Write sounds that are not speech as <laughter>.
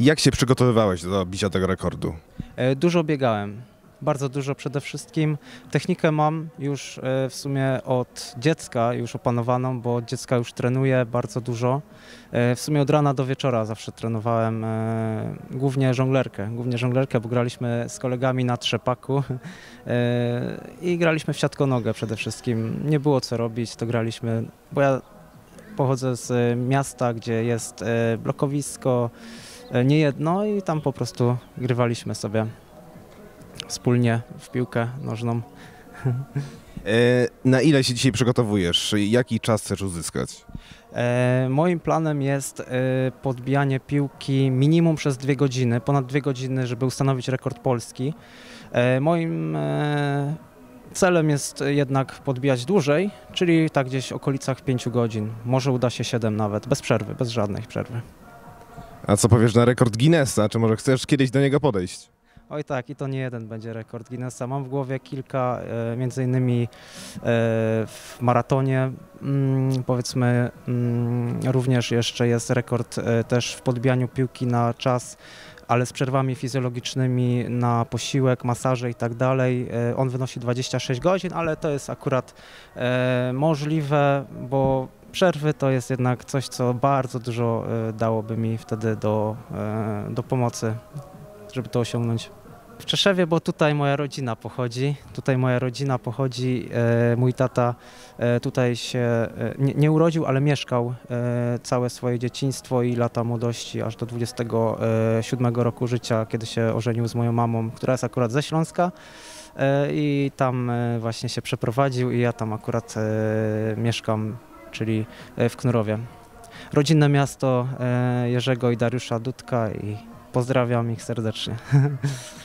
Jak się przygotowywałeś do bicia tego rekordu? E, Dużo biegałem, bardzo dużo przede wszystkim. Technikę mam już e, w sumie od dziecka już opanowaną, bo od dziecka już trenuję bardzo dużo. E, W sumie od rana do wieczora zawsze trenowałem głównie żonglerkę. Głównie żonglerkę, bo graliśmy z kolegami na trzepaku <laughs> i graliśmy w siatkonogę przede wszystkim. Nie było co robić, to graliśmy, bo ja pochodzę z e, miasta, gdzie jest e, blokowisko, e, nie jedno i tam po prostu grywaliśmy sobie wspólnie w piłkę nożną. Na ile się dzisiaj przygotowujesz? Jaki czas chcesz uzyskać? Moim planem jest podbijanie piłki minimum przez dwie godziny, ponad dwie godziny, żeby ustanowić rekord polski. Moim celem jest jednak podbijać dłużej, czyli tak gdzieś w okolicach 5 godzin. Może uda się 7 nawet, bez przerwy, bez żadnej przerwy. A co powiesz na rekord Guinnessa? Czy może chcesz kiedyś do niego podejść? Oj tak, i to nie jeden będzie rekord Guinnessa. Mam w głowie kilka, e, między innymi e, w maratonie, mm, powiedzmy, mm, również jeszcze jest rekord e, też w podbijaniu piłki na czas, ale z przerwami fizjologicznymi na posiłek, masaże i tak dalej. E, On wynosi 26 godzin, ale to jest akurat e, możliwe, bo przerwy to jest jednak coś, co bardzo dużo e, dałoby mi wtedy do, do pomocy, żeby to osiągnąć. W Czeszewie, bo tutaj moja rodzina pochodzi. Tutaj moja rodzina pochodzi. E, mój tata e, tutaj się e, nie, nie urodził, ale mieszkał całe swoje dzieciństwo i lata młodości, aż do 27 roku życia, kiedy się ożenił z moją mamą, która jest akurat ze Śląska. I tam właśnie się przeprowadził i ja tam akurat mieszkam, czyli w Knurowie. Rodzinne miasto Jerzego i Dariusza Dudka i pozdrawiam ich serdecznie. <laughs>